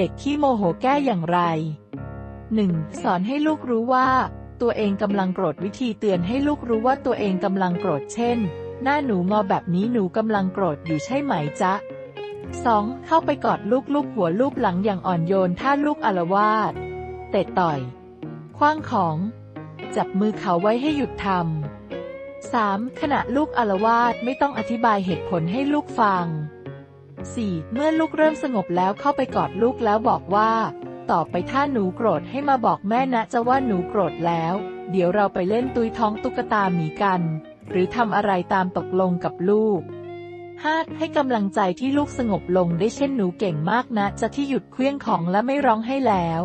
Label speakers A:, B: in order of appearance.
A: เด็กขี้โมโหแก้อย่างไร 1. สอนให้ลูกรู้ว่า ตัวเองกำลังโกรธวิธีเตือนให้ลูกรู้ว่าตัวเองกำลังโกรธเช่น หน้าหนูงอแบบนี้หนูกำลังโกรธอยู่ใช่ไหมจ๊ะ 2. เข้าไปกอดลูกลูกหัวลูกหลังอย่างอ่อนโยนถ้าลูกอารวาสเตะต่อยคว้างของ จับมือเขาไว้ให้หยุดทำ 3. ขณะลูกอารวาสไม่ต้องอธิบายเหตุผลให้ลูกฟัง 4. เมื่อลูกเริ่มสงบแล้วเข้าไปกอดลูกแล้วบอกว่า ต่อไปถ้าหนูโกรธให้มาบอกแม่นะจะว่าหนูโกรธแล้ว เดี๋ยวเราไปเล่นตุยท้องตุ๊กตาหมีกัน หรือทำอะไรตามตกลงกับลูก 5. ให้กำลังใจที่ลูกสงบลงได้เช่นหนูเก่งมากนะ จะที่หยุดเคลื่องของและไม่ร้องให้แล้ว